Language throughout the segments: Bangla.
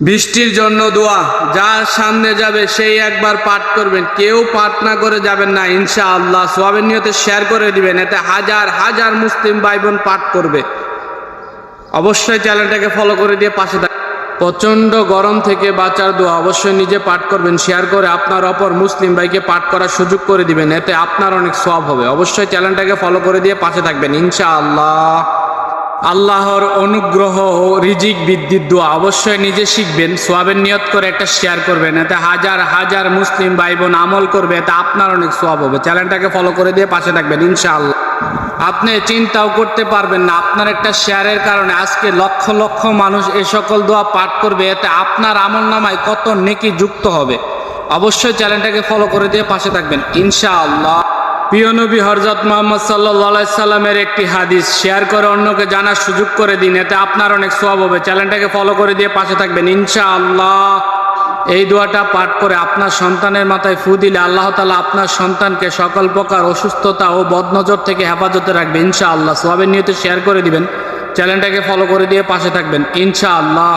বৃষ্টির জন্য দোয়া, যার সামনে যাবে সেই একবার পাঠ করবেন। কেউ পাঠ না করে যাবেন না ইনশা আল্লাহ সোয়াবের নিয়তে শেয়ার করে দিবেন, এতে হাজার হাজার মুসলিম ভাই বোন পাঠ করবে। অবশ্যই চ্যানেলটাকে ফলো করে দিয়ে পাশে থাক প্রচণ্ড গরম থেকে বাঁচার দোয়া, অবশ্যই নিজে পাঠ করবেন, শেয়ার করে আপনার অপর মুসলিম ভাইকে পাঠ করার সুযোগ করে দিবেন, এতে আপনার অনেক সব হবে। অবশ্যই চ্যানেলটাকে ফলো করে দিয়ে পাশে থাকবেন ইনশা আল্লাহ আল্লাহর অনুগ্রহ ও রিজিক বৃদ্ধির দোয়া অবশ্যই নিজে শিখবেন, সোয়াবের নিয়ত করে একটা শেয়ার করবেন, এতে হাজার হাজার মুসলিম ভাই বোন আমল করবে, এতে আপনার অনেক সোয়াব হবে। চ্যানেলটাকে ফলো করে দিয়ে পাশে থাকবেন, ইনশাআল্লাহ। আপনি চিন্তাও করতে পারবেন না, আপনার একটা শেয়ারের কারণে আজকে লক্ষ লক্ষ মানুষ এ সকল দোয়া পাঠ করবে, এতে আপনার আমল নামায় কত নেকি যুক্ত হবে। অবশ্যই চ্যানেলটাকে ফলো করে দিয়ে পাশে থাকবেন, ইনশাআল্লাহ। প্রিয় নবী হরজত মোহাম্মদ সাল্লাহ সাল্লামের একটি হাদিস শেয়ার করে অন্যকে জানার সুযোগ করে দিন, এতে আপনার অনেক সব হবে। চ্যানেলটাকে ফলো করে দিয়ে পাশে থাকবেন, ইনশাআল্লাহ। এই দোয়াটা পাঠ করে আপনার সন্তানের মাথায় ফু দিলে আল্লাহ তালা আপনার সন্তানকে সকল প্রকার অসুস্থতা ও বদনজর থেকে হেফাজতে রাখবে, ইনশাআল্লাহ। সোয়াবের নিয়তে শেয়ার করে দিবেন, চ্যানেলটাকে ফলো করে দিয়ে পাশে থাকবেন, ইনশাআল্লাহ।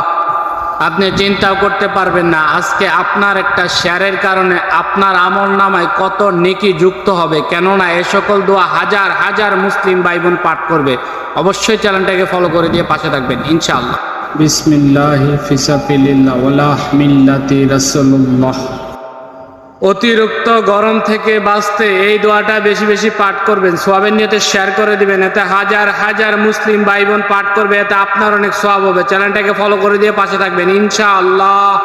আপনি চিন্তাও করতে পারবেন না। আজকে আপনার একটা শেয়ারের কারণে আপনার আমল নামায় কত নেকি যুক্ত হবে। কেননা এ সকল দোয়া হাজার হাজার মুসলিম ভাই বোন পাঠ করবে। অবশ্যই চ্যানেলটাকে ফলো করে দিয়ে পাশে থাকবেন, ইনশাআল্লাহ। বিসমিল্লাহ ফিসাফিল্লাহ মিল্লাতি রাসূলুল্লাহ। অতিরিক্ত গরম থেকে বাঁচতে এই দোয়াটা বেশি বেশি পাঠ করবেন। সোয়াবের নিয়তে শেয়ার করে দিবেন। এতে হাজার হাজার মুসলিম ভাই বোন পাঠ করবে। এতে আপনার অনেক সোয়াব হবে। চ্যানেলটাকে ফলো করে দিয়ে পাশে থাকবেন, ইনশাআল্লাহ।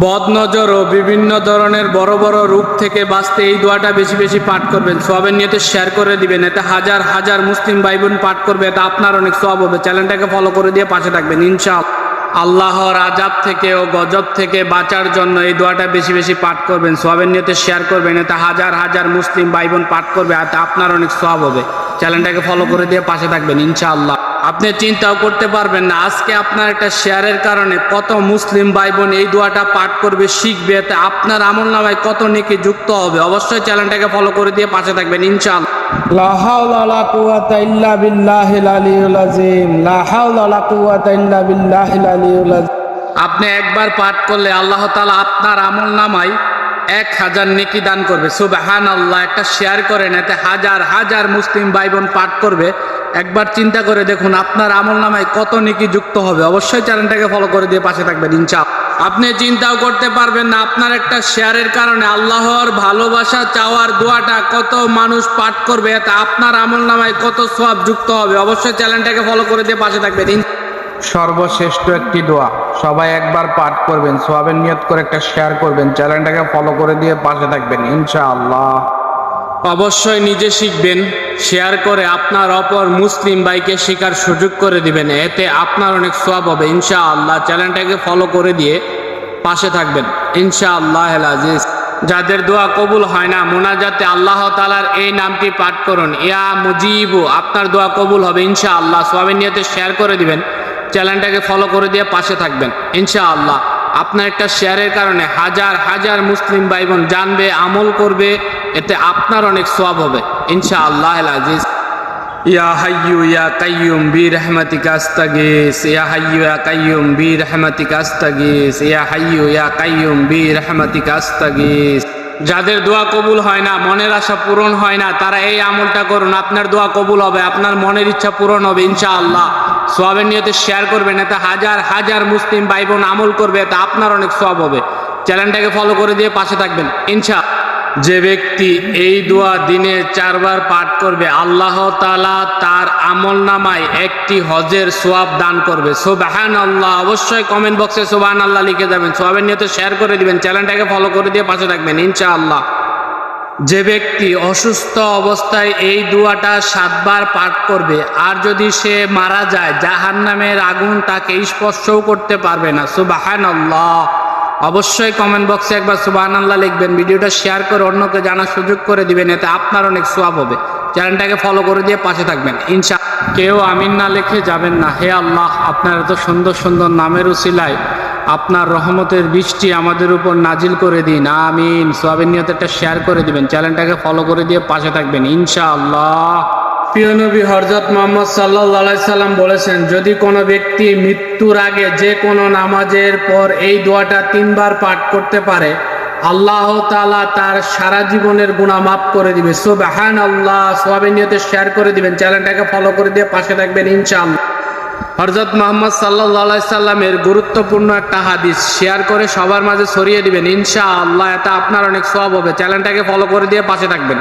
বদনজর ও বিভিন্ন ধরনের বড় বড় রূপ থেকে বাঁচতে এই দোয়াটা বেশি বেশি পাঠ করবেন। সোয়াবের নিয়তে শেয়ার করে দিবেন। এতে হাজার হাজার মুসলিম ভাই বোন পাঠ করবে। এতে আপনার অনেক সোয়াব হবে। চ্যানেলটাকে ফলো করে দিয়ে পাশে থাকবেন, ইনশাআল্লাহ। আল্লাহর আজাব থেকে ও গজব থেকে বাঁচার জন্য এই দোয়াটা বেশি বেশি পাঠ করবেন সোয়াবের নিয়তে শেয়ার করবেন, এতে হাজার হাজার মুসলিম ভাই বোন পাঠ করবে এতে আপনার অনেক সোয়াব হবে। চ্যানেলটাকে ফলো করে দিয়ে পাশে থাকবেন, ইনশাআল্লাহ। আপনি চিন্তাও করতে পারবেন না। আজকে আপনার একটা শেয়ারের কারণে কত মুসলিম ভাই বোন এই দোয়াটা পাঠ করবে শিখবে এতে আপনার আমল নামায় কত নেকি যুক্ত হবে। অবশ্যই চ্যানেলটাকে ফলো করে দিয়ে পাশে থাকবেন ইনশাআল্লাহ। লা হাওলা ওয়ালা কুওয়াতা ইল্লা বিল্লাহিল আলিয়্যিল আযীম। লা হাওলা ওয়ালা কুওয়াতা ইল্লা বিল্লাহিল আলিয়্যিল আযীম। আপনি একবার পাঠ করলে আল্লাহ তালা আপনার আমল নামায় এক হাজার নেকি দান করবে। সুবাহান আল্লাহ একটা শেয়ার করেন এতে হাজার হাজার মুসলিম ভাই বোন পাঠ করবে। একবার চিন্তা করে দেখুন, আপনার আমল নামায় কত নেকি যুক্ত হবে। অবশ্যই চ্যানেলটাকে ফলো করে দিয়ে পাশে থাকবেন ইনশা আপনি চিন্তাও করতে পারবেন না, আপনার একটা শেয়ারের কারণে আল্লাহর ভালোবাসা, চাওয়ার দোয়াটা কত মানুষ পাঠ করবে, এতে আপনার আমল নামায় কত সব যুক্ত হবে। অবশ্যই চ্যানেলটাকে ফলো করে দিয়ে পাশে থাকবেন সর্বশ্রেষ্ঠ একটি দোয়া। সবাই একবার পাঠ করবেন সোয়াবের নিয়ত করে একটা শেয়ার করবেন চ্যানেলটাকে ফলো করে দিয়ে পাশে থাকবেন, ইনশাআল্লাহ। অবশ্যই নিজে শিখবেন শেয়ার করে আপনার অপর মুসলিম ভাইকে শেখার সুযোগ করে দিবেন, এতে আপনার অনেক সব হবে, ইনশাআল্লাহ। চ্যানেলটাকে ফলো করে দিয়ে পাশে থাকবেন ইনশাআল্লাহ আজিজ। যাদের দোয়া কবুল হয় না, মোনাজাতে আল্লাহ তালার এই নামটি পাঠ করুন। ইয়া মুজিবু, আপনার দোয়া কবুল হবে ইনশা আল্লাহ সোয়াবিন নিয়তে শেয়ার করে দিবেন। চ্যানেলটাকে ফলো করে দিয়ে পাশে থাকবেন। ইনশা আল্লাহ আপনার একটা শেয়ারের কারণে হাজার হাজার মুসলিম ভাই বোন জানবে, আমল করবে, এতে আপনার অনেক সওয়াব হবে। ইনশা আল্লাহ আজিজ। ইয়া হাইয়ু ইয়া কাইয়ুম বি রহমাতিকা আস্তাগিস। ইয়া হাইয়ু ইয়া কাইয়ুম বি রহমাতিকা আস্তাগিস। ইয়া হাইয়ু ইয়া কাইয়ুম বি রহমাতিকা আস্তাগিস। যাদের দোয়া কবুল হয় না, মনের আশা পূরণ হয় না, তারা এই আমলটা করুন। আপনার দোয়া কবুল হবে, আপনার মনের ইচ্ছা পূরণ হবে, ইনশাআল্লাহ। সোয়াবের নিয়তে শেয়ার করবেন, এতে হাজার হাজার মুসলিম ভাই বোন আমল করবে তা আপনার অনেক সব হবে। চ্যানেলটাকে ফলো করে দিয়ে পাশে থাকবেন ইনশা যে ব্যক্তি এই দোয়া দিনে চারবার পাঠ করবে, আল্লাহ তালা তার আমল নামায় একটি হজের সোয়াব দান করবে। সোবাহান আল্লাহ অবশ্যই কমেন্ট বক্সে সোবাহান আল্লাহ লিখে যাবেন। সোয়াবের নিয়তে শেয়ার করে দিবেন চ্যানেলটাকে ফলো করে দিয়ে পাশে রাখবেন থাকবেন, ইনশাআল্লাহ। যে ব্যক্তি অসুস্থ অবস্থায় এই দুয়াটা সাতবার পাঠ করবে, আর যদি সে মারা যায় জাহান নামের আগুন তাকে স্পর্শও করতে পারবে না। সুবাহান আল্লাহ অবশ্যই কমেন্ট বক্সে একবার সুবাহান আল্লাহ লিখবেন, ভিডিওটা শেয়ার করে অন্যকে জানার সুযোগ করে দিবেন, এতে আপনার অনেক সোয়াব হবে। চ্যানেলটাকে ফলো করে দিয়ে পাশে থাকবেন, ইনশা কেউ আমিন না লিখে যাবেন না। হে আল্লাহ, আপনার এত সুন্দর সুন্দর নামের উসিলায় আপনার রহমতের বৃষ্টি আমাদের উপর নাজিল করে দিন। আমিন। সোয়াবিন নিয়ত একটা শেয়ার করে দিবেন। চ্যানেলটাকে ফলো করে দিয়ে পাশে থাকবেন ইনশাআল্লাহ প্রিয় নবী হরজত মোহাম্মদ সাল্লাহ সাল্লাম বলেছেন, যদি কোনো ব্যক্তি মৃত্যুর আগে যে কোনো নামাজের পর এই দোয়াটা তিনবার পাঠ করতে পারে, আল্লাহ তাআলা তার সারা জীবনের গুণা মাফ করে দিবে। সুবহান আল্লাহ সোয়াবের নিয়তে শেয়ার করে দিবেন, চ্যানেলটাকে ফলো করে দিয়ে পাশে থাকবেন, ইনশাআল্লাহ। হরজত মোহাম্মদ সাল্লাহ সাল্লামের গুরুত্বপূর্ণ একটা হাদিস শেয়ার করে সবার মাঝে ছড়িয়ে দিবেন, ইনশাআল্লাহ এটা আপনার অনেক সব হবে। চ্যানেলটাকে ফলো করে দিয়ে পাশে থাকবেন,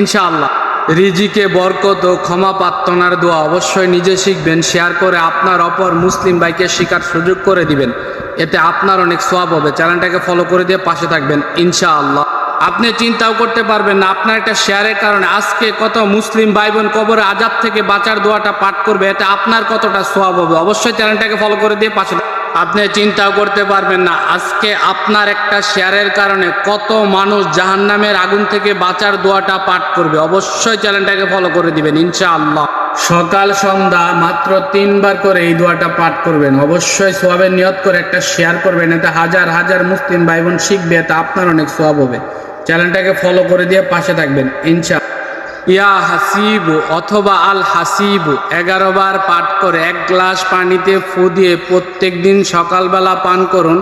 ইনশাআল্লাহ। রিজিকে, বরকত ও ক্ষমা প্রার্থনার দোয়া অবশ্যই নিজে শিখবেন, শেয়ার করে আপনার অপর মুসলিম ভাইকে শিকার সুযোগ করে দিবেন। এতে আপনার অনেক সোয়াব হবে। চ্যানেলটাকে ফলো করে দিয়ে পাশে থাকবেন, ইনশাআল্লাহ। আপনি চিন্তাও করতে পারবেন না, আপনার একটা শেয়ারের কারণে আজকে কত মুসলিম ভাই বোন কবরে আজাব থেকে বাঁচার দোয়াটা পাঠ করবে, এতে আপনার কতটা সোয়াব হবে? অবশ্যই চ্যানেলটাকে ফলো করে দিয়ে পাশে। আপনি চিন্তাও করতে পারবেন না। আজকে আপনার একটা শেয়ারের কারণে কত মানুষ জাহান্নামের আগুন থেকে বাঁচার দোয়াটা পাঠ করবে। অবশ্যই চ্যানেলটাকে ফলো করে দিবেন, ইনশাআল্লাহ। সকাল সন্ধ্যা মাত্র তিনবার করে এই দোয়াটা পাঠ করবেন। অবশ্যই সোয়াবের নিয়ত করে একটা শেয়ার করবেন, এতে হাজার হাজার মুসলিম ভাই বোন শিখবে, এতে আপনার অনেক সোয়াব হবে। চ্যানেলটাকে ফলো করে দিয়ে পাশে থাকবেন ইনশা ইয়া হাসিবু অথবা আল হাসিবু, এগারো বার পাঠ করে এক গ্লাস পানিতে ফু দিয়ে প্রত্যেক দিন সকালবেলা পান করুন।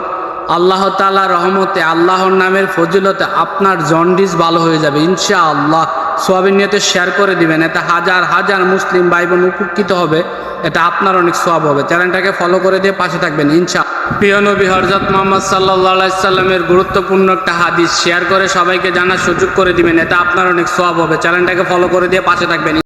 আল্লাহ তালা রহমতে আল্লাহর নামের ফজিলতে আপনার জন্ডিস ভালো হয়ে যাবে ইনশা আল্লাহ সোয়াবিন নিয়তে শেয়ার করে দিবেন। এতে হাজার হাজার মুসলিম ভাই বোন উপকৃত হবে। এটা আপনার অনেক সোয়াব হবে। চ্যানেলটাকে ফলো করে দিয়ে পাশে থাকবেন ইনশা প্রিয় নবী হরজত মোহাম্মদ সাল্লামের গুরুত্বপূর্ণ একটা হাদিস শেয়ার করে সবাইকে জানার সুযোগ করে দিবেন। এটা আপনার অনেক সোয়াব হবে। চ্যানেলটাকে ফলো করে দিয়ে পাশে থাকবেন